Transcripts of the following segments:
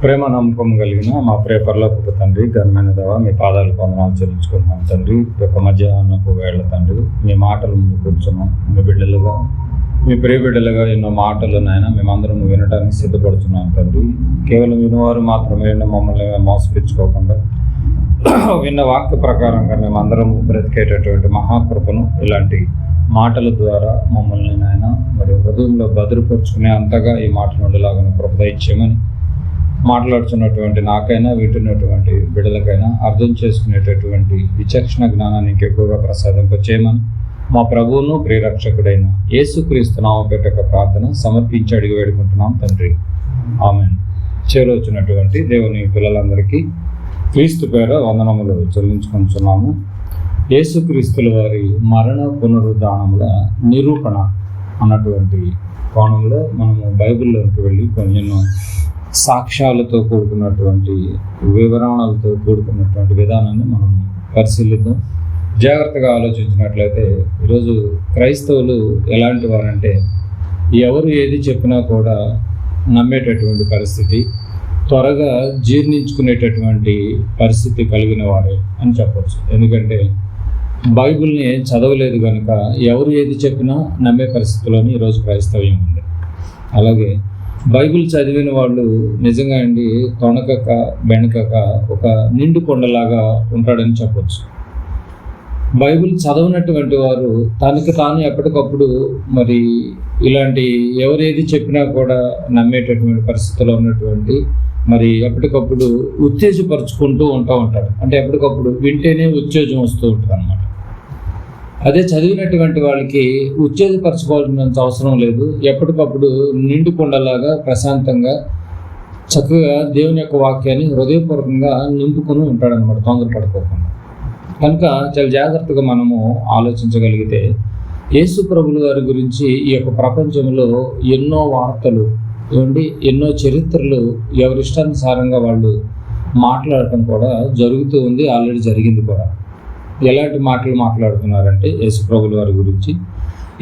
ప్రేమ నమ్మకం కలిగిన మా ప్రేపర్లోకి తండ్రి ఘనమైన దేవ మీ పాదాలు కొందనాలు చెల్లించుకున్నాం తండ్రి. ఒక యొక్క మధ్యాహ్నపు వేళ తండ్రి మీ మాటలు ముందు కూర్చున్నాం. మీ బిడ్డలుగా మీ ప్రియ బిడ్డలుగా ఎన్నో మాటలు నాయన మేమందరం వినడానికి సిద్ధపడుతున్నాం తండ్రి. కేవలం వినవారు మాత్రమే మమ్మల్ని మోసపించుకోకుండా విన్న వాక్య ప్రకారంగా మేమందరం బ్రతికేటటువంటి మహాకృపను ఇలాంటి మాటల ద్వారా మమ్మల్ని నాయన మరి హృదయంలో భద్రపరుచుకునే అంతగా ఈ మాటలు ఉండేలాగా కృపద ఇచ్చేయమని మాట్లాడుతున్నటువంటి నాకైనా వింటున్నటువంటి బిడ్డలకైనా అర్థం చేసుకునేటటువంటి విచక్షణ జ్ఞానాన్ని ఎక్కువగా ప్రసాదింపచేయమని మా ప్రభువును ప్రియరక్షకుడైన యేసుక్రీస్తు నామపేట ప్రార్థన సమర్పించి అడిగి వేడుకుంటున్నాం తండ్రి. ఆమె చేరొచ్చినటువంటి దేవుని పిల్లలందరికీ క్రీస్తు పేర వందనములు చెల్లించుకుంటున్నాము. యేసుక్రీస్తుల వారి మరణ పునరుద్ధానముల నిరూపణ అన్నటువంటి కోణంలో మనము బైబిల్లోకి వెళ్ళి కొన్ని ఎన్నో సాక్ష్యాలతో కూడుకున్నటువంటి వివరణలతో కూడుకున్నటువంటి విధానాన్ని మనం పరిశీలిద్దాం. జాగ్రత్తగా ఆలోచించినట్లయితే ఈరోజు క్రైస్తవులు ఎలాంటి వారంటే ఎవరు ఏది చెప్పినా కూడా నమ్మేటటువంటి పరిస్థితి త్వరగా జీర్ణించుకునేటటువంటి పరిస్థితి కలిగిన వారే అని చెప్పచ్చు. ఎందుకంటే బైబిల్ని చదవలేదు కనుక ఎవరు ఏది చెప్పినా నమ్మే పరిస్థితిలోని ఈరోజు క్రైస్తవ్యం ఉంది. అలాగే బైబిల్ చదివిన వాళ్ళు నిజంగా అండి తొణకక బెణకక ఒక నిండు కొండలాగా ఉంటాడని చెప్పచ్చు. బైబిల్ చదవనటువంటి వారు తనకి తాను ఎప్పటికప్పుడు మరి ఇలాంటి ఎవరేది చెప్పినా కూడా నమ్మేటటువంటి పరిస్థితిలో ఉన్నటువంటి మరి ఎప్పటికప్పుడు ఉత్తేజపరుచుకుంటూ ఉంటూ ఉంటాడు. అంటే ఎప్పటికప్పుడు వింటేనే ఉత్తేజం వస్తూ ఉంటుంది అన్నమాట అదే చదివినటువంటి వాళ్ళకి ఉత్తేజపరచుకోవాల్సినంత అవసరం లేదు. ఎప్పటికప్పుడు నిండుకుండలాగా ప్రశాంతంగా చక్కగా దేవుని యొక్క వాక్యాన్ని హృదయపూర్వకంగా నింపుకొని ఉంటాడనమాట తొందరపడుకోకుండా. కనుక చాలా జాగ్రత్తగా మనము ఆలోచించగలిగితే యేసు ప్రభులు వారి గురించి ఈ యొక్క ప్రపంచంలో ఎన్నో వార్తలు ఏమండి ఎన్నో చరిత్రలు ఎవరిష్టానుసారంగా వాళ్ళు మాట్లాడటం కూడా జరుగుతూ ఉంది ఆల్రెడీ జరిగింది కూడా. ఎలాంటి మాటలు మాట్లాడుతున్నారంటే యేసు ప్రభుల వారి గురించి.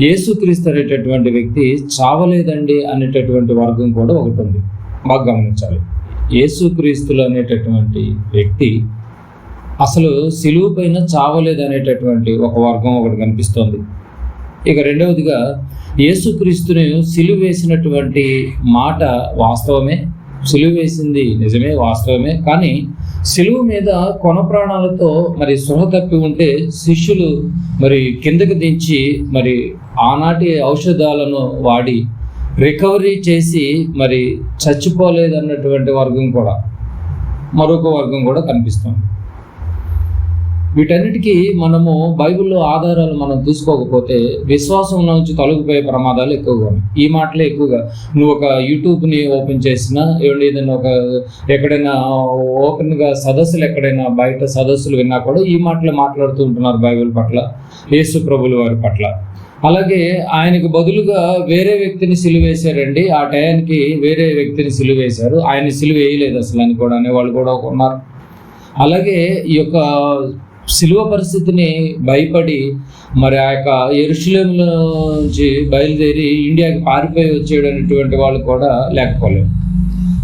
యేసుక్రీస్తు అనేటటువంటి వ్యక్తి చావలేదండి అనేటటువంటి వర్గం కూడా ఒకటి ఉంది బాగా గమనించాలి. యేసుక్రీస్తులు అనేటటువంటి వ్యక్తి అసలు సిలువు పైన చావలేదు అనేటటువంటి ఒక వర్గం ఒకటి కనిపిస్తోంది. ఇక రెండవదిగా యేసుక్రీస్తుని సిలువ వేసినటువంటి మాట వాస్తవమే సిలువ వేసింది నిజమే వాస్తవమే కానీ సిలువు మీద కొన ప్రాణాలతో మరి సృహ తప్పి ఉంటే శిష్యులు మరి కిందకు దించి మరి ఆనాటి ఔషధాలను వాడి రికవరీ చేసి మరి చచ్చిపోలేదన్నటువంటి వర్గం కూడా మరొక వర్గం కూడా కనిపిస్తుంది. వీటన్నిటికీ మనము బైబిల్లో ఆధారాలు మనం తీసుకోకపోతే విశ్వాసం నుంచి తొలగిపోయే ప్రమాదాలు ఎక్కువగా ఉన్నాయి. ఈ మాటలే ఎక్కువగా. నువ్వు ఒక యూట్యూబ్ని ఓపెన్ చేసినా ఏదైనా ఒక ఎక్కడైనా ఓపెన్గా సదస్సులు ఎక్కడైనా బయట సదస్సులు విన్నా కూడా ఈ మాటలు మాట్లాడుతూ ఉంటున్నారు బైబిల్ పట్ల యేసు ప్రభుల వారి పట్ల. అలాగే ఆయనకు బదులుగా వేరే వ్యక్తిని సిలువేశారండి. ఆ టయానికి వేరే వ్యక్తిని సిలువేశారు. ఆయన సిలువ వేయలేదు అసలు అని కూడా అనేవాళ్ళు కూడా ఉన్నారు. అలాగే ఈ యొక్క శిలువ పరిస్థితిని భయపడి మరి ఆ యొక్క ఎరుశలేంలో నుంచి బయలుదేరి ఇండియాకి పారిపోయి వచ్చేయడం అనేటువంటి వాళ్ళు కూడా లేకపోలేదు.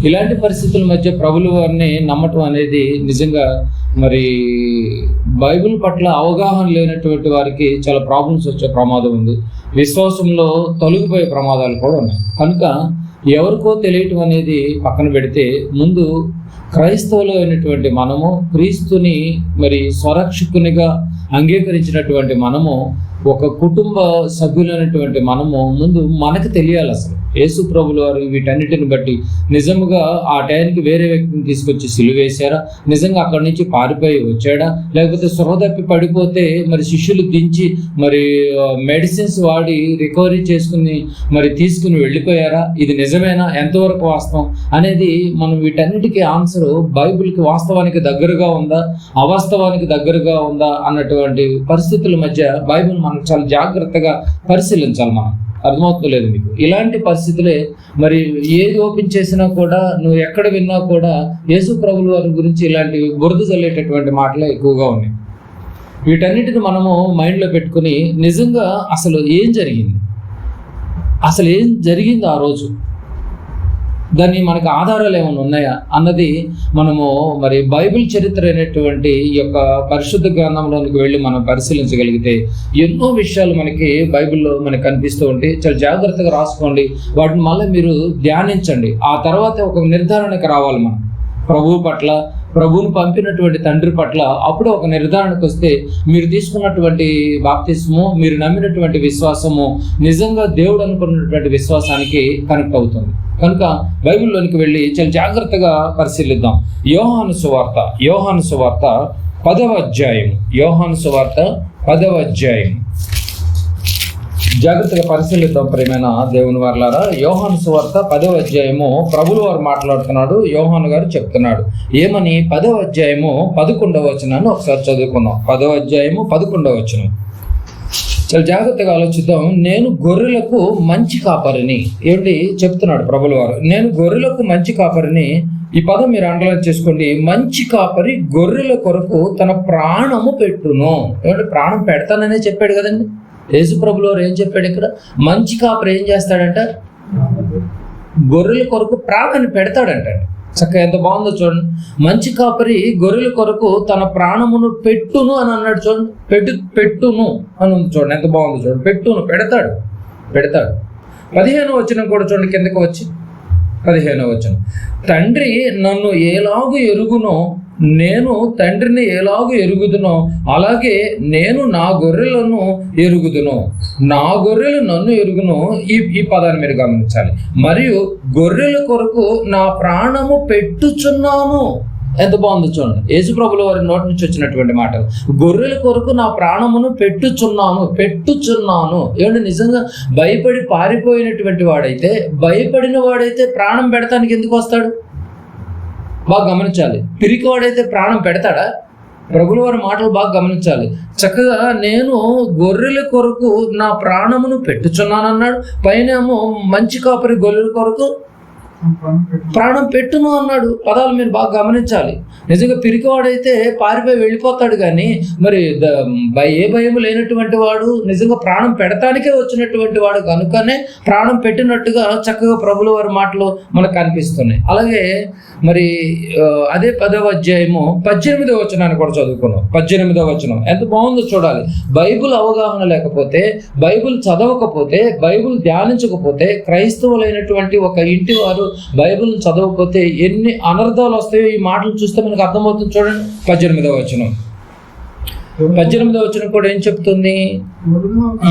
ఇలాంటి పరిస్థితుల మధ్య ప్రభులు వారిని నమ్మటం అనేది నిజంగా మరి బైబిల్ పట్ల అవగాహన లేనటువంటి వారికి చాలా ప్రాబ్లమ్స్ వచ్చే ప్రమాదం ఉంది. విశ్వాసంలో తొలగిపోయే ప్రమాదాలు కూడా ఉన్నాయి. కనుక ఎవరికో తెలియటం అనేది పక్కన పెడితే ముందు క్రైస్తవులు అయినటువంటి మనము క్రీస్తుని మరి స్వరక్షకునిగా అంగీకరించినటువంటి మనము ఒక కుటుంబ సభ్యులైనటువంటి మనము ముందు మనకు తెలియాలి అసలు. యేసు ప్రభుల వారు వీటన్నిటిని బట్టి నిజముగా ఆ టైంకి వేరే వ్యక్తిని తీసుకొచ్చి సిలువేశారా నిజంగా అక్కడి నుంచి పారిపోయి వచ్చాడా? లేకపోతే సొరదప్పి పడిపోతే మరి శిష్యులు దించి మరి మెడిసిన్స్ వాడి రికవరీ చేసుకుని మరి తీసుకుని వెళ్ళిపోయారా? ఇది నిజమేనా? ఎంతవరకు వాస్తవం? అనేది మనం వీటన్నిటికీ ఆన్సర్ బైబిల్కి వాస్తవానికి దగ్గరగా ఉందా? అవాస్తవానికి దగ్గరగా ఉందా? అన్నటువంటి పరిస్థితుల మధ్య బైబిల్ మనం చాలా జాగ్రత్తగా పరిశీలించాలి మనం. అర్థమవుతలేదు మీకు. ఇలాంటి పరిస్థితులే మరి ఏది ఓపెన్ చేసినా కూడా నువ్వు ఎక్కడ విన్నా కూడా యేసు ప్రభుల వారి గురించి ఇలాంటి బురద చల్లేటటువంటి మాటలే ఎక్కువగా ఉన్నాయి. వీటన్నిటిని మనము మైండ్లో పెట్టుకుని నిజంగా అసలు ఏం జరిగింది? అసలు ఏం జరిగింది ఆ రోజు? దాన్ని మనకు ఆధారాలు ఏమైనా ఉన్నాయా? అన్నది మనము మరి బైబిల్ చరిత్ర అనేటువంటి ఈ యొక్క పరిశుద్ధ గ్రంథంలోనికి వెళ్ళి మనం పరిశీలించగలిగితే ఎన్నో విషయాలు మనకి బైబిల్లో మనకు కనిపిస్తూ ఉంటాయి. చాలా జాగ్రత్తగా రాసుకోండి. వాటిని మళ్ళీ మీరు ధ్యానించండి. ఆ తర్వాత ఒక నిర్ధారణకు రావాలి మనం. ప్రభువు పట్ల ప్రభువును పంపినటువంటి తండ్రి పట్ల అప్పుడు ఒక నిర్ధారణకు వస్తే మీరు తీసుకున్నటువంటి బాప్తిస్ము మీరు నమ్మినటువంటి విశ్వాసము నిజంగా దేవుడు అనుకున్నటువంటి విశ్వాసానికి కనెక్ట్ అవుతుంది. కనుక బైబిల్లోనికి వెళ్ళి చాలా జాగ్రత్తగా పరిశీలిద్దాం. యోహాను సువార్త యోహాను సువార్త పదవ అధ్యాయం. యోహాను సువార్త పదవ అధ్యాయం. జాగ్రత్తగా పరిశీలిద్దాం ప్రేమైన దేవుని వారిలారా. యోహాను సువార్త పదవ అధ్యాయము ప్రభులు వారు మాట్లాడుతున్నాడు యోహాను గారు చెప్తున్నాడు. ఏమని? పదవ అధ్యాయము పదకొండవ వచనాన్ని ఒకసారి చదువుకున్నాం పదవ అధ్యాయము పదకొండవ వచనం. చాలా జాగ్రత్తగా ఆలోచిద్దాం. నేను గొర్రెలకు మంచి కాపరిని. ఏమిటి? చెప్తున్నాడు ప్రభుల వారు. నేను గొర్రెలకు మంచి కాపరిని. ఈ పదం మీరు అండర్లైన్ చేసుకోండి. మంచి కాపరి గొర్రెల కొరకు తన ప్రాణము పెట్టును. ఏమంటే ప్రాణం పెడతాననే చెప్పాడు కదండి. యేసు ప్రభుల వారు ఏం చెప్పాడు ఇక్కడ? మంచి కాపరి ఏం చేస్తాడంట? గొర్రెల కొరకు ప్రాణాన్ని పెడతాడంటండి చక్కగా ఎంత బాగుందో చూడండి. మంచి కాపరి గొర్రెల కొరకు తన ప్రాణమును పెట్టును అని అన్నాడు చూడండి. పెట్టు పెట్టును అని ఉంది చూడండి. ఎంత బాగుందో చూడండి. పెట్టును పెడతాడు పెడతాడు. పదిహేను వచ్చిన కూడా చూడండి కిందకి వచ్చి. పదిహేను వచ్చిన తండ్రి నన్ను ఏలాగు ఎరుగునో నేను తండ్రిని ఎలాగూ ఎరుగుదునో అలాగే నేను నా గొర్రెలను ఎరుగుదును. నా గొర్రెలు నన్ను ఎరుగును. ఈ ఈ పదాన్ని మీరు గమనించాలి. మరియు గొర్రెల కొరకు నా ప్రాణము పెట్టుచున్నాను. ఎంత బాగుంది చూడండి. యేసుప్రభుల వారి నోటి నుంచి వచ్చినటువంటి మాటలు. గొర్రెల కొరకు నా ప్రాణమును పెట్టుచున్నాను పెట్టుచున్నాను. ఏమంటే నిజంగా భయపడి పారిపోయినటువంటి వాడైతే భయపడిన వాడైతే ప్రాణం పెడతానికి ఎందుకు వస్తాడు? బాగా గమనించాలి. పిరికివాడైతే ప్రాణం పెడతాడా? ప్రభుల వారి మాటలు బాగా గమనించాలి. చక్కగా నేను గొర్రెల కొరకు నా ప్రాణమును పెట్టుచున్నానన్నాడు. పైన మంచి కాపరి గొర్రెల కొరకు ప్రాణం పెట్టును. అన్నాడు. పదాలు మీరు బాగా గమనించాలి. నిజంగా పిరికివాడైతే పారిపోయి వెళ్ళిపోతాడు కానీ మరి ద- ఏ భయం లేనటువంటి వాడు నిజంగా ప్రాణం పెడతానికే వచ్చినటువంటి వాడు కనుకనే ప్రాణం పెట్టినట్టుగా చక్కగా ప్రభుల వారి మాటలు మనకు కనిపిస్తున్నాయి. అలాగే మరి అదే పదవ అధ్యాయము పద్దెనిమిదవ వచనాన్ని కూడా చదువుకున్నాం. పద్దెనిమిదవ వచనం. ఎంత బాగుందో చూడాలి. బైబిల్ అవగాహన లేకపోతే బైబిల్ చదవకపోతే బైబిల్ ధ్యానించకపోతే క్రైస్తవులైనటువంటి ఒక ఇంటి వారు బైబిల్ చదవకపోతే ఎన్ని అనర్థాలు వస్తాయో ఈ మాటలు చూస్తే మనకు అర్థమవుతుంది చూడండి. పద్దెనిమిదవ వచనం. పద్దెనిమిదవ వచనం కూడా ఏం చెప్తుంది?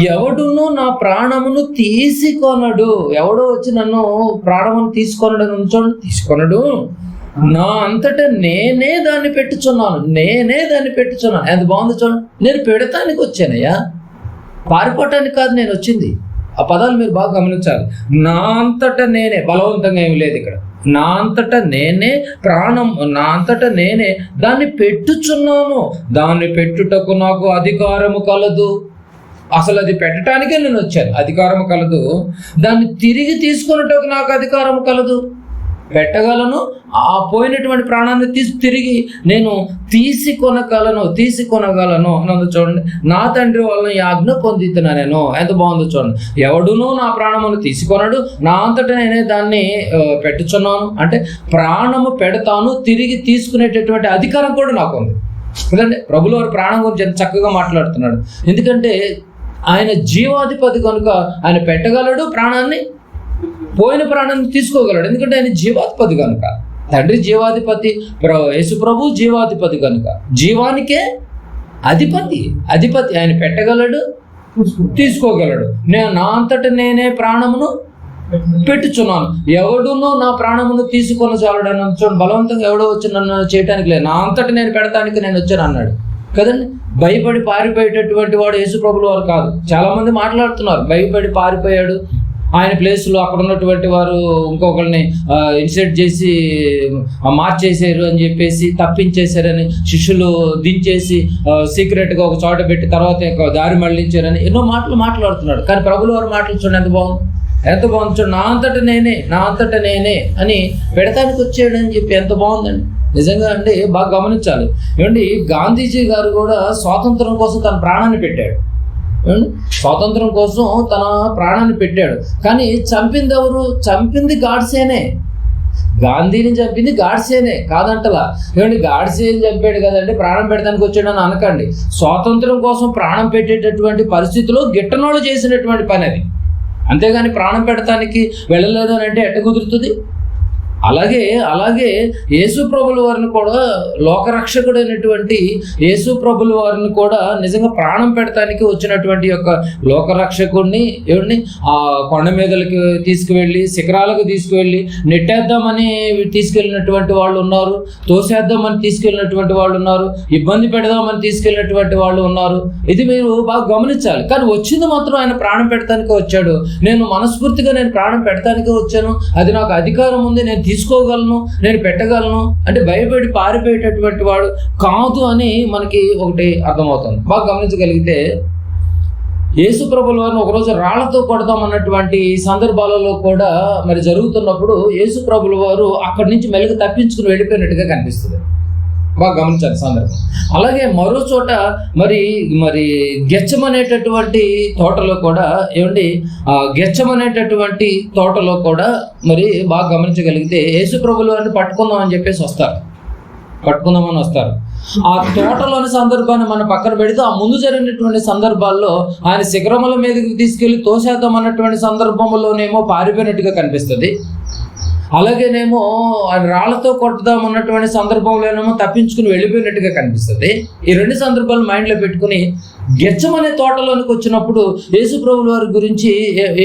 ఎవడును నా ప్రాణమును తీసుకొనడు. ఎవడో వచ్చి నన్ను ప్రాణమును తీసుకొనడు అని చూడండి తీసుకొనడు. నా అంతటా నేనే దాన్ని పెట్టుచున్నాను. నేనే దాన్ని పెట్టుచున్నాను. ఎంత బాగుంది చూడండి. నేను పెడతానికి వచ్చానయ్యా. పారిపోవటానికి కాదు నేను వచ్చింది. ఆ పదాలు మీరు బాగా గమనించాలి. నా అంతటా నేనే బలవంతంగా ఏమి లేదు ఇక్కడ. నా అంతటా నేనే ప్రాణం నా అంతటా నేనే దాన్ని పెట్టుచున్నాను. దాన్ని పెట్టుటకు నాకు అధికారము కలదు. అసలు అది పెట్టడానికే నేను వచ్చాను. అధికారం కలదు. దాన్ని తిరిగి తీసుకున్నట్టుకు నాకు అధికారం కలదు. పెట్టగలను ఆ పోయినటువంటి ప్రాణాన్ని తీసి తిరిగి నేను తీసి కొనగలను తీసి కొనగలను. అన్నది చూడండి నా తండ్రి వలన యాజ్ఞ ఆజ్ఞ పొందుతున్నా నేను. ఎంత బాగుందో చూడండి. ఎవడునూ నా ప్రాణమును తీసుకొనడు నా అంతటా నేనే దాన్ని పెట్టుచున్నాను. అంటే ప్రాణము పెడతాను తిరిగి తీసుకునేటటువంటి అధికారం కూడా నాకు ఉంది ఎందుకంటే ప్రభులు వారి ప్రాణం గురించి ఎంత చక్కగా మాట్లాడుతున్నాడు. ఎందుకంటే ఆయన జీవాధిపతి కనుక ఆయన పెట్టగలడు ప్రాణాన్ని పోయిన ప్రాణాన్ని తీసుకోగలడు. ఎందుకంటే ఆయన జీవాధిపతి కనుక. తండ్రి జీవాధిపతి యేసు ప్రభు జీవాధిపతి కనుక. జీవానికే అధిపతి అధిపతి. ఆయన పెట్టగలడు తీసుకోగలడు. నేను నా అంతట నేనే ప్రాణమును పెట్టుచున్నాను. ఎవడునో నా ప్రాణమును తీసుకొని చాలడని చూడండి బలవంతంగా ఎవడో వచ్చి నన్ను చేయటానికి లేదు. నా అంతట నేను పెడతానికి నేను వచ్చాను అన్నాడు. కదండి? భయపడి పారిపోయేటటువంటి వాడు యేసు ప్రభులు వారు కాదు. చాలా మంది మాట్లాడుతున్నారు. భయపడి పారిపోయాడు ఆయన ప్లేస్లో అక్కడ ఉన్నటువంటి వారు ఇంకొకరిని ఇన్సెట్ చేసి మార్చేశారు అని చెప్పేసి తప్పించేశారని శిష్యులు దించేసి సీక్రెట్గా ఒక చోట పెట్టి తర్వాత దారి మళ్ళించారని ఎన్నో మాటలు మాట్లాడుతున్నాడు. కానీ ప్రభులు వారు మాటలు చూడండి ఎంత బాగుంది. ఎంత బాగుంది చూడండి నా అంతట నేనే నా అంతట నేనే అని పెడతానికి వచ్చాడని చెప్పి ఎంత బాగుందండి. నిజంగా అండి బాగా గమనించాలి. ఏమండి గాంధీజీ గారు కూడా స్వాతంత్రం కోసం తన ప్రాణాన్ని పెట్టాడు. స్వాతంత్రం కోసం తన ప్రాణాన్ని పెట్టాడు. కానీ చంపింది ఎవరు చంపింది గాడ్సేనే. గాంధీని చంపింది గాడ్సేనే కాదంటలా. ఏమండి గాడ్సేని చంపాడు కదండి ప్రాణం పెడతానికి వచ్చాడని అనకండి. స్వాతంత్రం కోసం ప్రాణం పెట్టేటటువంటి పరిస్థితిలో గిట్టనోళ్ళు చేసినటువంటి పని అది. అంతేగాని ప్రాణం పెడతానికి వెళ్ళలేదు అని అంటే ఎట్ట కుదురుతుంది? అలాగే అలాగే యేసు ప్రభుల వారిని కూడా లోకరక్షకుడైనటువంటి యేసు ప్రభుల వారిని కూడా నిజంగా ప్రాణం పెడతానికి వచ్చినటువంటి యొక్క లోకరక్షకుడిని ఎవరిని? ఆ కొండ మీదలకి తీసుకువెళ్ళి శిఖరాలకు తీసుకువెళ్ళి నెట్టేద్దామని తీసుకెళ్ళినటువంటి వాళ్ళు ఉన్నారు తోసేద్దామని తీసుకెళ్ళినటువంటి వాళ్ళు ఉన్నారు ఇబ్బంది పెడదామని తీసుకెళ్ళినటువంటి వాళ్ళు ఉన్నారు. ఇది మీరు బాగా గమనించాలి. కానీ వచ్చింది మాత్రం ఆయన ప్రాణం పెడతానికి వచ్చాడు. నేను మనస్ఫూర్తిగా నేను ప్రాణం పెడతానికి వచ్చాను. అది నాకు అధికారం ఉంది నేను తీసుకోగలను నేను పెట్టగలను అంటే భయపడి పారిపోయేటటువంటి వాడు కాదు అని మనకి ఒకటి అర్థమవుతుంది. బాగా గమనించగలిగితే యేసు ప్రభుల వారిని ఒకరోజు రాళ్ళతో కొడదాం అన్నటువంటి సందర్భాలలో కూడా మరి జరుగుతున్నప్పుడు యేసు ప్రభుల వారు అక్కడి నుంచి మెలుగు తప్పించుకుని వెళ్ళిపోయినట్టుగా కనిపిస్తుంది. బాగా గమనించాలి సందర్భం అలాగే మరో చోట మరి మరి గెచ్చం అనేటటువంటి తోటలో కూడా ఏమండి ఆ గెచ్చం అనేటటువంటి తోటలో కూడా మరి బాగా గమనించగలిగితే యేసు ప్రభులు అని పట్టుకుందాం అని చెప్పేసి వస్తారు. పట్టుకుందామని వస్తారు. ఆ తోటలోని సందర్భాన్ని మనం పక్కన పెడితే ఆ ముందు జరిగినటువంటి సందర్భాల్లో ఆయన శిఖరముల మీదకి తీసుకెళ్ళి తోసేద్దాం అన్నటువంటి సందర్భంలోనేమో పారిపోయినట్టుగా కనిపిస్తుంది. అలాగేనేమో ఆయన రాళ్ళతో కొట్టుదాం అన్నటువంటి సందర్భంలోనేమో తప్పించుకుని వెళ్ళిపోయినట్టుగా కనిపిస్తుంది. ఈ రెండు సందర్భాలు మైండ్లో పెట్టుకుని గెచ్చమనే తోటలోనికి వచ్చినప్పుడు యేసుప్రభుల వారి గురించి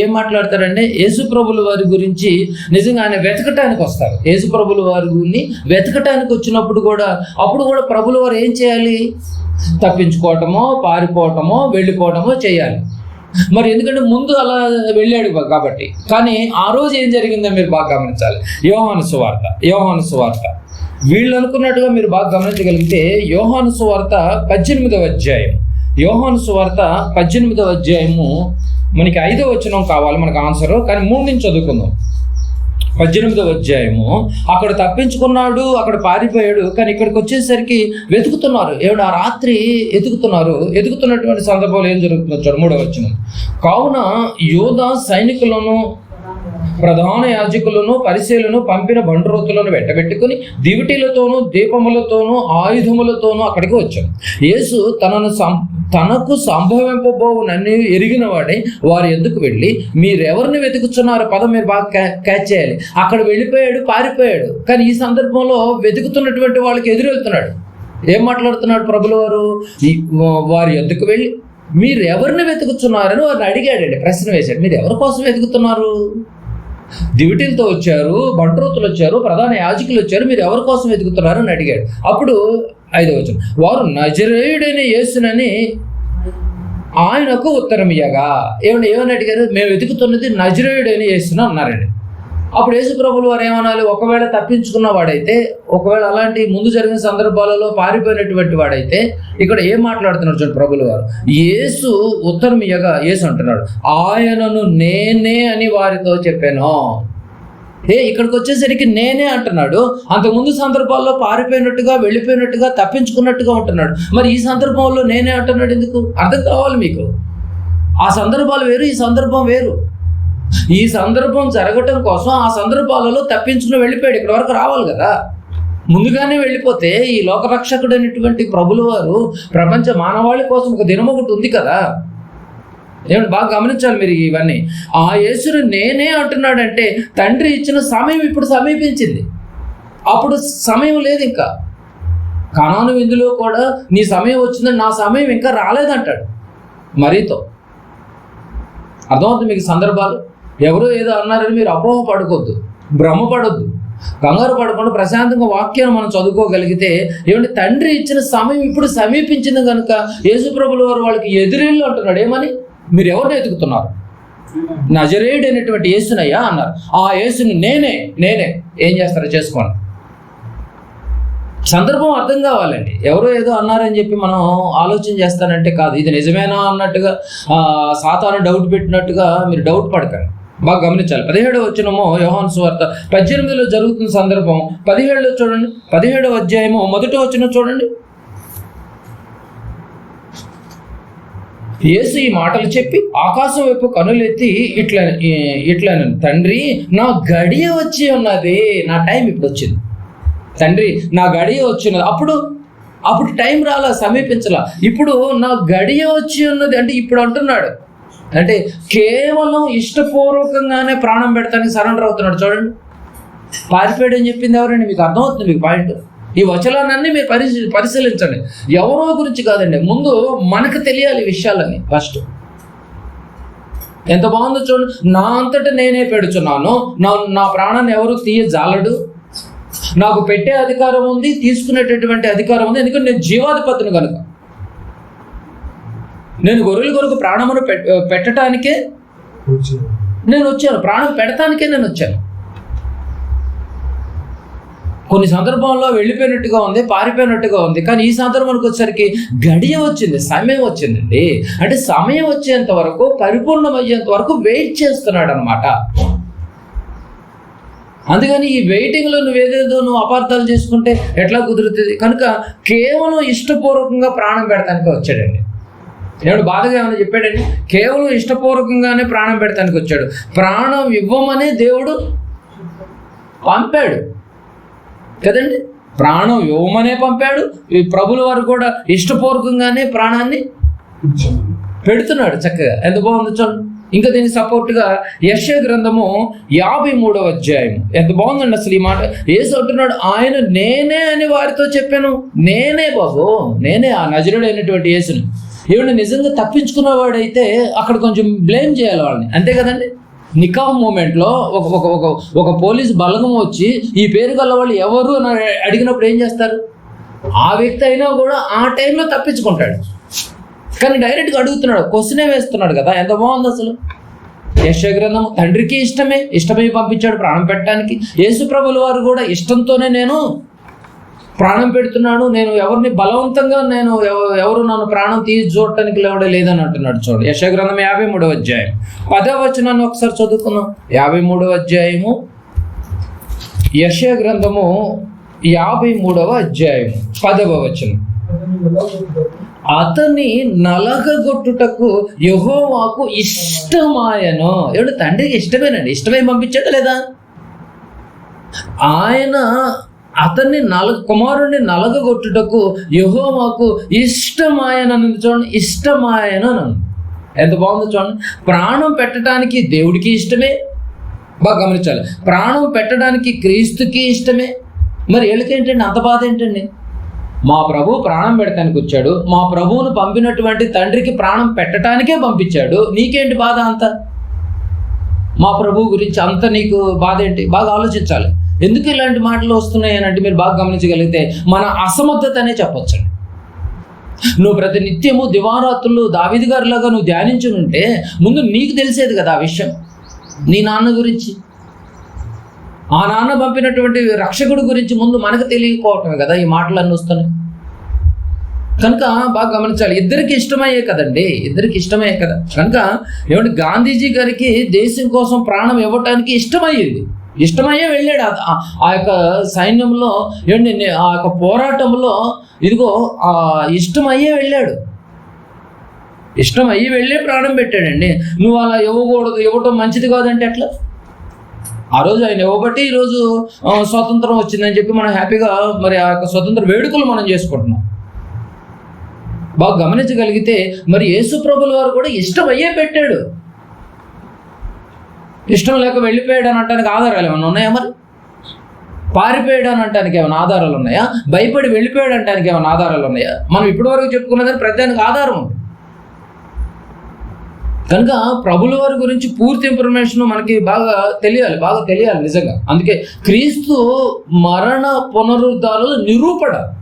ఏం మాట్లాడతారంటే యేసుప్రభుల వారి గురించి నిజంగా ఆయన వెతకటానికి వస్తారు. యేసుప్రభుల వారిని వెతకటానికి వచ్చినప్పుడు కూడా అప్పుడు కూడా ప్రభుల వారు ఏం చేయాలి? తప్పించుకోవటమో పారిపోవటమో వెళ్ళిపోవటమో చేయాలి. మరి ఎందుకంటే ముందు అలా వెళ్ళాడు కాబట్టి. కానీ ఆ రోజు ఏం జరిగిందో మీరు బాగా గమనించాలి. యోహాను సువార్త యోహాను సువార్త. వీళ్ళు అనుకున్నట్టుగా మీరు బాగా గమనించగలిగితే యోహాను సువార్త పద్దెనిమిదవ అధ్యాయం. యోహాను సువార్త పద్దెనిమిదవ అధ్యాయము మనకి ఐదో వచనం కావాలి మనకు ఆన్సర్ కానీ మూడు నుంచి చదువుకుందాం. పద్దెనిమిదవ అధ్యాయము. అక్కడ తప్పించుకున్నాడు అక్కడ పారిపోయాడు కానీ ఇక్కడికి వచ్చేసరికి వెతుకుతున్నారు. ఏడు ఆ రాత్రి ఎతుకుతున్నారు. ఎతుకుతున్నటువంటి సందర్భంలో ఏం జరుగుతుందో చూడ మూడవ వచ్చిన కావున యోధ సైనికులను ప్రధాన యాజకులను పరిశీలను పంపిన బండరోతులను వెంటబెట్టుకుని దివిటీలతోనూ దీపములతోనూ ఆయుధములతోనూ అక్కడికి వచ్చాడు. యేసు తనను సం తనకు సంభవింపబోవునని ఎరిగిన వాడే వారు ఎందుకు వెళ్ళి మీరెవరిని వెతుకుతున్నారు పదం మీరు బాగా క్యా- క్యాచ్ చేయాలి. అక్కడ వెళ్ళిపోయాడు పారిపోయాడు. కానీ ఈ సందర్భంలో వెతుకుతున్నటువంటి వాళ్ళకి ఎదురెళ్తున్నాడు ఏం మాట్లాడుతున్నాడు ప్రభులు వారు? వారి ఎందుకు వెళ్ళి మీరు ఎవరిని వెతుకుతున్నారని వారిని అడిగాడండి. ప్రశ్న వేశాడు. మీరు ఎవరి కోసం వెతుకుతున్నారు? దివిటీలతో వచ్చారు బండ్రోతులు వచ్చారు ప్రధాన యాజకులు వచ్చారు మీరు ఎవరి కోసం వెతుకుతున్నారు అని అడిగాడు. అప్పుడు ఐదో వచ్చిన వారు నజరేయుడైన యేసునని ఆయనకు ఉత్తరం ఇయ్యగా. ఏమన్నా ఏమని అడిగారు? మేము వెతుకుతున్నది నజరేయుడైన యేసును అన్నారండి. అప్పుడు యేసుప్రభులు వారు ఏమనాలి? ఒకవేళ తప్పించుకున్న వాడైతే ఒకవేళ అలాంటి ముందు జరిగిన సందర్భాలలో పారిపోయినటువంటి వాడైతే ఇక్కడ ఏం మాట్లాడుతున్నారు చూడండి ప్రభులు వారు? యేసు ఉత్తరం ఇయ్యగా యేసు అంటున్నాడు ఆయనను నేనే అని వారితో చెప్పాను. ఏ ఇక్కడికి వచ్చేసరికి నేనే అంటున్నాడు అంతకుముందు సందర్భాల్లో పారిపోయినట్టుగా వెళ్ళిపోయినట్టుగా తప్పించుకున్నట్టుగా ఉంటున్నాడు. మరి ఈ సందర్భంలో నేనే అంటున్నాడు ఎందుకు? అర్థం కావాలి మీకు. ఆ సందర్భాలు వేరు ఈ సందర్భం వేరు. ఈ సందర్భం జరగటం కోసం ఆ సందర్భాలలో తప్పించుకుని వెళ్ళిపోయాడు. ఇక్కడ వరకు రావాలి కదా. ముందుగానే వెళ్ళిపోతే ఈ లోకరక్షకుడు అనేటువంటి ప్రభుల వారు ప్రపంచ మానవాళి కోసం ఒక దినం ఒకటి ఉంది కదా. ఏమంటే బాగా గమనించాలి మీరు ఇవన్నీ. ఆ యేసుడు నేనే అంటున్నాడంటే తండ్రి ఇచ్చిన సమయం ఇప్పుడు సమీపించింది. అప్పుడు సమయం లేదు ఇంకా. కణాను విందులో కూడా నీ సమయం వచ్చిందని నా సమయం ఇంకా రాలేదంటాడు. మరీతో. అర్థమవుతుంది మీకు సందర్భాలు? ఎవరో ఏదో అన్నారని మీరు అపోహ పడుకోవద్దు భ్రమపడొద్దు. కంగారు పడకుండా ప్రశాంతంగా వాక్యాన్ని మనం చదువుకోగలిగితే ఏమంటే తండ్రి ఇచ్చిన సమయం ఇప్పుడు సమీపించింది కనుక యేసుప్రభుల వారు వాళ్ళకి ఎదురెళ్ళు అంటున్నాడు. ఏమని? మీరు ఎవరిని ఎదుగుతున్నారు? నజరేయుడు అయినటువంటి యేసునయ్యా అన్నారు. ఆ యేసుని నేనే నేనే. ఏం చేస్తారో? చేసుకోండి. సందర్భం అర్థం కావాలండి. ఎవరో ఏదో అన్నారని చెప్పి మనం ఆలోచన చేస్తానంటే కాదు. ఇది నిజమేనా అన్నట్టుగా సాతాను డౌట్ పెట్టినట్టుగా మీరు డౌట్ పడకండి. బాగా గమనించాలి. పదిహేడవ వచ్చినమో యోహాన్ సువార్త. పద్దెనిమిదిలో జరుగుతున్న సందర్భం. పదిహేడులో చూడండి. పదిహేడవ అధ్యాయము మొదట వచ్చిన చూడండి. యేసు ఈ మాటలు చెప్పి ఆకాశం వైపు కనులెత్తి ఇట్లా ఇట్లా తండ్రి నా గడియ వచ్చి ఉన్నది. నా టైం ఇప్పుడు వచ్చింది. తండ్రి నా గడియ వచ్చినది అప్పుడు అప్పుడు టైం రాలా సమీపించలా. ఇప్పుడు నా గడియ వచ్చి ఉన్నది అంటే ఇప్పుడు అంటున్నాడు. అంటే కేవలం ఇష్టపూర్వకంగానే ప్రాణం పెడతానికి సరెండర్ అవుతున్నాడు చూడండి. పారిపోయాడు అని చెప్పింది ఎవరండి? మీకు అర్థమవుతుంది మీకు పాయింట్. ఈ వచనాలన్నీ మీరు పరిశీ పరిశీలించండి. ఎవరో గురించి కాదండి. ముందు మనకు తెలియాలి విషయాలని విషయాలన్నీ ఫస్ట్. ఎంత బాగుందో చూడండి. నా అంతటా నేనే పెడుచున్నాను. నా నా ప్రాణాన్ని ఎవరు తీయ జాలడు నాకు పెట్టే అధికారం ఉంది తీసుకునేటటువంటి అధికారం ఉంది. ఎందుకంటే నేను జీవాధిపతిని కనుక. నేను గొర్రెల కొరకు ప్రాణమును పెట్- పెట్టడానికే నేను వచ్చాను. ప్రాణం పెడతానికే నేను వచ్చాను. కొన్ని సందర్భాల్లో వెళ్ళిపోయినట్టుగా ఉంది పారిపోయినట్టుగా ఉంది. కానీ ఈ సందర్భానికి వచ్చేసరికి గడియ వచ్చింది సమయం వచ్చిందండి. అంటే సమయం వచ్చేంత వరకు పరిపూర్ణమయ్యేంత వరకు వెయిట్ చేస్తున్నాడు అనమాట అందుకని ఈ వెయిటింగ్లో నువ్వు ఏదేదో నువ్వు అపార్థాలు చేసుకుంటే ఎట్లా కుదురుతుంది? కనుక కేవలం ఇష్టపూర్వకంగా ప్రాణం పెడతానికి వచ్చాడండి. దేవుడు బాధగా ఏమైనా చెప్పాడండి కేవలం ఇష్టపూర్వకంగానే ప్రాణం పెడతానికి వచ్చాడు. ప్రాణం ఇవ్వమని దేవుడు పంపాడు. కదండి? ప్రాణం ఇవ్వమనే పంపాడు. ఈ ప్రభుల వారు కూడా ఇష్టపూర్వకంగానే ప్రాణాన్ని పెడుతున్నాడు చక్కగా. ఎంత బాగుంది చూడండి. ఇంకా దీనికి సపోర్ట్గా యశ గ్రంథము యాభై మూడవ అధ్యాయం ఎంత బాగుందండి అసలు ఈ మాట. ఏసు అంటున్నాడు ఆయన నేనే అని వారితో చెప్పాను. నేనే బాబు నేనే ఆ నజరుడైనటువంటి యేసుని. ఏమంటే నిజంగా తప్పించుకున్నవాడైతే అక్కడ కొంచెం బ్లేమ్ చేయాలి వాళ్ళని. అంతే కదండి? నికాహ్ మూమెంట్లో ఒక ఒక ఒక ఒక పోలీస్ బలగం వచ్చి ఈ పేరు గల వాళ్ళు ఎవరు అని అడిగినప్పుడు ఏం చేస్తారు? ఆ వ్యక్తి అయినా కూడా ఆ టైంలో తప్పించుకుంటాడు. కానీ డైరెక్ట్గా అడుగుతున్నాడు క్వశ్చనే వేస్తున్నాడు కదా ఎంత బాగుంది అసలు? యశగ్రంథం తండ్రికి ఇష్టమే. ఇష్టమై పంపించాడు ప్రాణం పెట్టడానికి. యేసు ప్రభుల వారు కూడా ఇష్టంతోనే నేను ప్రాణం పెడుతున్నాడు నేను ఎవరిని బలవంతంగా నేను ఎవరు నన్ను ప్రాణం తీసి చూడటానికి లేవడే లేదని అంటున్నాడు చూడు. యశగ్రంథం యాభై మూడవ అధ్యాయం. పదవ వచనాన్ని ఒకసారి చదువుకుందాం. యాభై మూడవ అధ్యాయము యశ గ్రంథము యాభై మూడవ అధ్యాయం పదవ వచనం. అతని నలగగొట్టుటకు యహోవాకు ఇష్టమాయను. ఎవడు తండ్రికి ఇష్టమేనండి? ఇష్టమై పంపించాడు లేదా? ఆయన అతన్ని నల కుమారుడిని నలగగొట్టుటకు యహోవాకు ఇష్టమాయనని చూడండి ఇష్టమాయను ఎంత బాగుందో చూడండి. ప్రాణం పెట్టడానికి దేవుడికి ఇష్టమే. బాగా గమనించాలి. ప్రాణం పెట్టడానికి క్రీస్తుకి ఇష్టమే. మరి వీళ్ళకేంటండి అంత బాధ ఏంటండి? మా ప్రభు ప్రాణం పెడతానికి వచ్చాడు. మా ప్రభువును పంపినటువంటి తండ్రికి ప్రాణం పెట్టడానికే పంపించాడు. నీకేంటి బాధ అంత? మా ప్రభు గురించి అంత నీకు బాధ ఏంటి? బాగా ఆలోచించాలి. ఎందుకు ఇలాంటి మాటలు వస్తున్నాయి అని అంటే మీరు బాగా గమనించగలిగితే మన అసమర్థత అనే చెప్పొచ్చండి. నువ్వు ప్రతి నిత్యము దివారాత్రులు దావిది గారిలాగా నువ్వు ధ్యానించి ఉంటే ముందు నీకు తెలిసేది కదా ఆ విషయం. నీ నాన్న గురించి. ఆ నాన్న పంపినటువంటి రక్షకుడు గురించి ముందు మనకు తెలియకపోవటమే కదా ఈ మాటలన్నీ వస్తున్నాయి. కనుక బాగా గమనించాలి. ఇద్దరికి ఇష్టమయ్యే కదండి. ఇద్దరికి ఇష్టమయ్యే కదా. కనుక ఏమంటే గాంధీజీ గారికి దేశం కోసం ప్రాణం ఇవ్వటానికి ఇష్టమయ్యేది. ఇష్టమయ్యే వెళ్ళాడు. ఆ- యొక్క సైన్యంలో ఏంటి ఆ యొక్క పోరాటంలో ఇదిగో ఆ ఇష్టమయ్యే వెళ్ళాడు. ఇష్టం అయ్యి వెళ్ళే ప్రాణం పెట్టాడండి. నువ్వు అలా ఇవ్వకూడదు ఇవ్వటం మంచిది కాదంటే ఎట్లా? ఆ రోజు ఆయన ఇవ్వబట్టి ఈరోజు స్వాతంత్రం వచ్చిందని చెప్పి మనం హ్యాపీగా మరి ఆ యొక్క స్వతంత్ర వేడుకలు మనం చేసుకుంటున్నాం. బాగా గమనించగలిగితే మరి యేసు ప్రభుల వారు కూడా ఇష్టం అయ్యే పెట్టాడు. ఇష్టం లేక వెళ్ళిపోయాడు అని అంటానికి ఆధారాలు ఏమైనా ఉన్నాయా మరి? పారిపోయాడు అని అంటానికి ఏమైనా ఆధారాలు ఉన్నాయా? భయపడి వెళ్ళిపోయాడు అంటానికి ఏమైనా ఆధారాలు ఉన్నాయా? మనం ఇప్పటివరకు చెప్పుకున్నదని ప్రతిదానికి ఆధారం ఉంది. కనుక ప్రభుల వారి గురించి పూర్తి ఇన్ఫర్మేషన్ మనకి బాగా తెలియాలి బాగా తెలియాలి నిజంగా. అందుకే క్రీస్తు మరణ పునరుద్ధాలు నిరూపణ.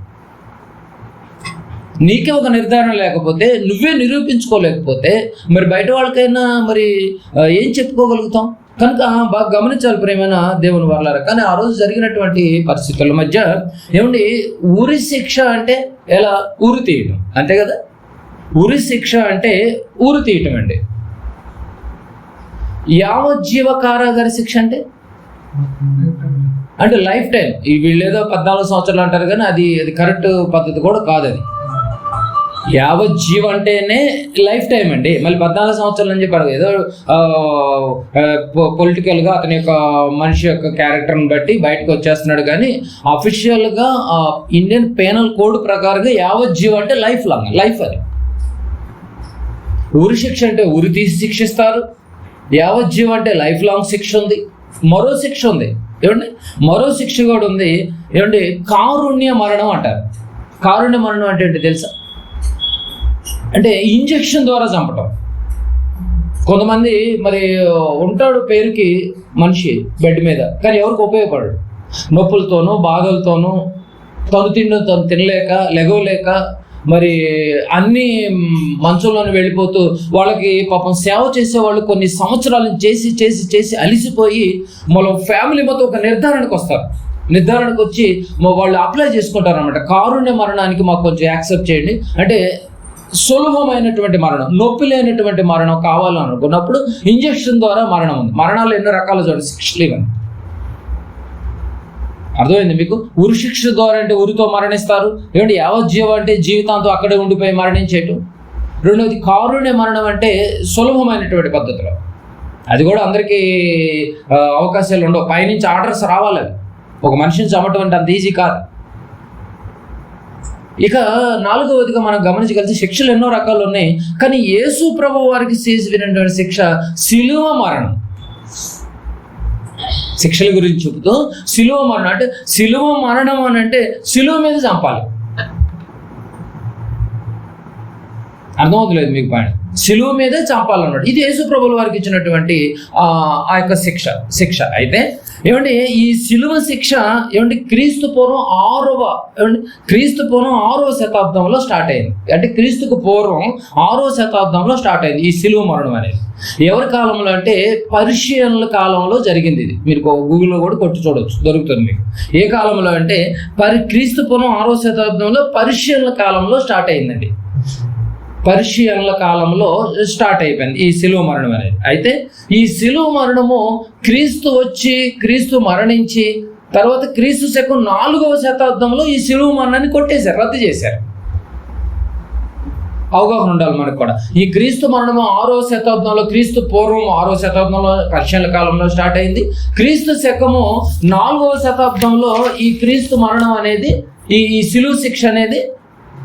నీకే ఒక నిర్ధారణ లేకపోతే నువ్వే నిరూపించుకోలేకపోతే మరి బయట వాళ్ళకైనా మరి ఏం చెప్పుకోగలుగుతాం? కనుక బాగా గమనించాలి ప్రేమైన దేవుని వాళ్ళారా కానీ ఆ రోజు జరిగినటువంటి పరిస్థితుల మధ్య ఏమండి ఊరి శిక్ష అంటే ఎలా? ఊరు తీయటం. అంతే కదా? ఉరి శిక్ష అంటే ఊరు తీయటం అండి. యావజ్జీవ కారాగారి శిక్ష అంటే? అంటే లైఫ్ టైం. వీళ్ళు ఏదో పద్నాలుగు సంవత్సరాలు అంటారు కానీ అది అది కరెక్ట్ పద్ధతి కూడా కాదు అది. యావజ్జీవ అంటేనే లైఫ్ టైం అండి. మళ్ళీ పద్నాలుగు సంవత్సరాలు అని చెప్పారు ఏదో పొలిటికల్గా అతని యొక్క మనిషి యొక్క క్యారెక్టర్ని బట్టి బయటకు వచ్చేస్తున్నాడు. కానీ అఫీషియల్గా ఇండియన్ పేనల్ కోడ్ ప్రకారంగా యావజ్జీవ అంటే లైఫ్ లాంగ్ లైఫ్ అది. ఉరి శిక్ష అంటే ఉరి తీసి శిక్షిస్తారు. యావజ్జీవ అంటే లైఫ్ లాంగ్ శిక్ష ఉంది. మరో శిక్ష ఉంది. ఏమండి? మరో శిక్ష కూడా ఉంది. ఏమండి? కారుణ్య మరణం అంటారు. కారుణ్య మరణం అంటే ఏంటి తెలుసా? అంటే ఇంజెక్షన్ ద్వారా చంపటం. కొంతమంది మరి ఉంటాడు పేరుకి మనిషి బెడ్ మీద కానీ ఎవరికి ఉపయోగపడడు. నొప్పులతోనూ బాధలతోనూ తను తిండి తను తినలేక లెగవలేక మరి అన్ని మంచంలోనే వెళ్ళిపోతూ వాళ్ళకి పాపం సేవ చేసేవాళ్ళు కొన్ని సంవత్సరాలు చేసి చేసి చేసి అలిసిపోయి మన ఫ్యామిలీ మొత్తం ఒక నిర్ధారణకు వస్తారు. నిర్ధారణకు వచ్చి వాళ్ళు అప్లై చేసుకుంటారు అనమాట కారుణ్య మరణానికి మాకు కొంచెం యాక్సెప్ట్ చేయండి. అంటే సులభమైనటువంటి మరణం నొప్పి లేనటువంటి మరణం కావాలనుకున్నప్పుడు ఇంజెక్షన్ ద్వారా మరణం ఉంది. మరణాలు ఎన్నో రకాల చూడండి శిక్షలు ఇవన్నీ అర్థమైంది మీకు? ఉరిశిక్ష ద్వారా అంటే ఉరితో మరణిస్తారు. ఏమంటే యావజ్జీవం అంటే జీవితాంతం అక్కడే ఉండిపోయి మరణించేయటం రెండవది కారుణ్య మరణం అంటే సులభమైనటువంటి పద్ధతిలో. అది కూడా అందరికీ అవకాశాలు ఉండవు. పైనుంచి ఆర్డర్స్ రావాలి అవి. ఒక మనిషిని చంపటం అంటే అంత ఈజీ కాదు. ఇక నాలుగవదిగా మనం గమనించగలిసి శిక్షలు ఎన్నో రకాలు ఉన్నాయి. కానీ యేసు ప్రభు వారికి చేసినటువంటి శిక్ష శిలువ మరణం. శిక్షల గురించి చెబుతూ శిలువ మరణం. అంటే శిలువ మరణం అని అంటే శిలువ మీద చంపాలి. అర్థమవుతలేదు మీకు పాయింట్? సిలువ మీదే చంపాలన్నాడు. ఇది యేసుప్రభుల వారికి ఇచ్చినటువంటి ఆ యొక్క శిక్ష శిక్ష. అయితే ఏమంటే ఈ శిలువ శిక్ష ఏమంటే క్రీస్తు పూర్వం ఆరవ ఏమంటే క్రీస్తు పూర్వం ఆరవ శతాబ్దంలో స్టార్ట్ అయింది. అంటే క్రీస్తుకు పూర్వం ఆరవ శతాబ్దంలో స్టార్ట్ అయింది ఈ సిలువ మరణం అనేది. ఎవరి కాలంలో అంటే పర్షియన్ల కాలంలో జరిగింది ఇది. మీరు గూగుల్లో కూడా కొట్టి చూడవచ్చు దొరుకుతుంది మీకు. ఏ కాలంలో అంటే పరి క్రీస్తు పూర్వం ఆరవ శతాబ్దంలో పర్షియన్ల కాలంలో స్టార్ట్ అయిందండి. పర్షియన్ల కాలంలో స్టార్ట్ అయిపోయింది ఈ శిలువ మరణం అనేది. అయితే ఈ శిలువు మరణము క్రీస్తు వచ్చి క్రీస్తు మరణించి తర్వాత క్రీస్తు శకం నాలుగవ శతాబ్దంలో ఈ శిలువు మరణాన్ని కొట్టేశారు రద్దు చేశారు. అవగాహన ఉండాలి మనకు కూడా. ఈ క్రీస్తు మరణము ఆరో శతాబ్దంలో క్రీస్తు పూర్వం ఆరో శతాబ్దంలో పర్షియన్ల కాలంలో స్టార్ట్ అయింది. క్రీస్తు శకము నాలుగవ శతాబ్దంలో ఈ క్రీస్తు మరణం అనేది ఈ ఈ శిలువ శిక్ష అనేది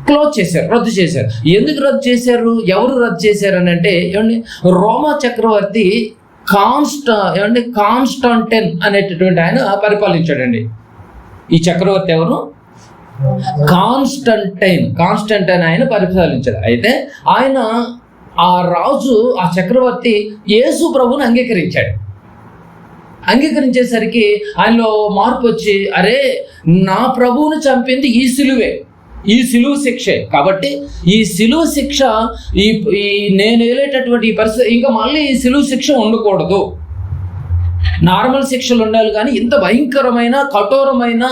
క్లోజ్ చేశారు రద్దు చేశారు. ఎందుకు రద్దు చేశారు? ఎవరు రద్దు చేశారు అని అంటే ఏమండి రోమా చక్రవర్తి కాన్స్టా ఏమండి కాన్స్టాంటెన్ అనేటటువంటి ఆయన పరిపాలించాడండి. ఈ చక్రవర్తి ఎవరు? కాన్స్టంటైన్ కాన్స్టంటైన్ ఆయన పరిపాలించాడు. అయితే ఆయన ఆ రాజు ఆ చక్రవర్తి యేసు ప్రభుని అంగీకరించాడు. అంగీకరించేసరికి ఆయనలో మార్పు వచ్చి అరే నా ప్రభువును చంపింది ఈ సిలువే. ఈ సిలువు శిక్షే. కాబట్టి ఈ సిలువు శిక్ష ఈ ఈ నేను వెళ్ళేటటువంటి ఈ పరిస్థితి ఇంకా మళ్ళీ ఈ సిలువు శిక్ష ఉండకూడదు. నార్మల్ శిక్షలు ఉండాలి కానీ ఇంత భయంకరమైన కఠోరమైన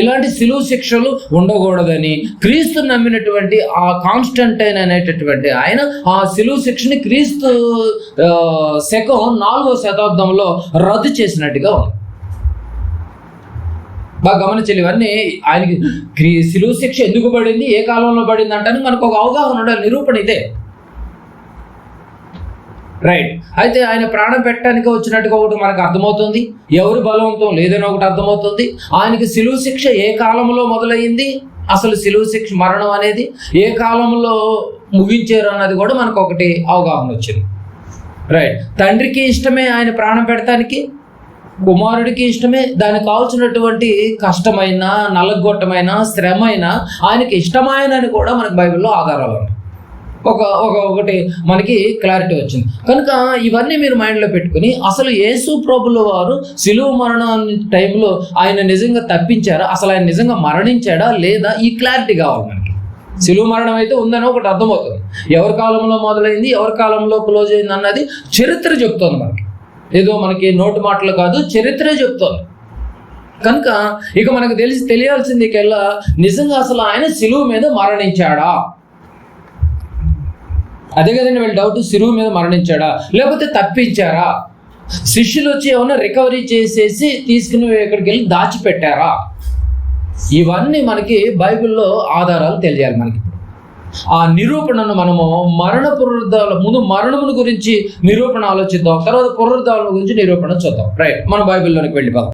ఇలాంటి సిలువు శిక్షలు ఉండకూడదని క్రీస్తు నమ్మినటువంటి ఆ కాన్స్టంటైన్ అనేటటువంటి ఆయన ఆ సిలువు శిక్షని క్రీస్తు శకం నాలుగో శతాబ్దంలో రద్దు చేసినట్టుగా ఉంది. బాగా గమనించాలి ఇవన్నీ ఆయనకి క్రీ- సిలువ శిక్ష ఎందుకు పడింది? ఏ కాలంలో పడింది అంటే మనకు ఒక అవగాహన ఉండాలి నిరూపణ ఇదే. రైట్ అయితే ఆయన ప్రాణం పెట్టడానికి వచ్చినట్టుగా ఒకటి మనకు అర్థమవుతుంది. ఎవరు బలవంతం లేదని ఒకటి అర్థమవుతుంది. ఆయనకి సిలువ శిక్ష ఏ కాలంలో మొదలయ్యింది? అసలు సిలువ శిక్ష మరణం అనేది ఏ కాలంలో ముగించారు అన్నది కూడా మనకు ఒకటి అవగాహన వచ్చింది. రైట్ తండ్రికి ఇష్టమే ఆయన ప్రాణం పెట్టడానికి? కుమారుడికి ఇష్టమే దానికి కావాల్సినటువంటి కష్టమైన నలగొట్టమైన శ్రమైన ఆయనకి ఇష్టమైన అని కూడా మనకు బైబిల్లో ఆధారాలు ఉన్నాయి. ఒక ఒక ఒకటి మనకి క్లారిటీ వచ్చింది. కనుక ఇవన్నీ మీరు మైండ్లో పెట్టుకుని అసలు యేసు ప్రభుల వారు సిలువ మరణం టైంలో ఆయన నిజంగా తప్పించారా? అసలు ఆయన నిజంగా మరణించాడా? లేదా ఈ క్లారిటీ కావాలి మనకి. సిలువ మరణం అయితే ఉందని ఒకటి అర్థమవుతుంది. ఎవరి కాలంలో మొదలైంది? ఎవరి కాలంలో క్లోజ్ అయింది అన్నది చరిత్ర చెప్తోంది మనకి. ఏదో మనకి నోటు మాటలు కాదు చరిత్రే చెప్తోంది. కనుక ఇక మనకు తెలిసి తెలియాల్సింది కెల్లా నిజంగా అసలు ఆయన సిలువు మీద మరణించాడా? అదే కదండి వీళ్ళ డౌట్ సిరువు మీద మరణించాడా? లేకపోతే తప్పించారా? శిష్యులు వచ్చి ఏమైనా రికవరీ చేసేసి తీసుకుని ఎక్కడికి వెళ్ళి దాచిపెట్టారా? ఇవన్నీ మనకి బైబిల్లో ఆధారాలు తెలియాలి మనకి ఆ నిరూపణను మనము మరణ పునరుద్ధాల ముందు మరణమును గురించి నిరూపణ ఆలోచిద్దాం. తర్వాత పునరుద్ధాల గురించి నిరూపణ చూద్దాం. రైట్ మన బైబిల్లోనికి వెళ్ళిపోదాం.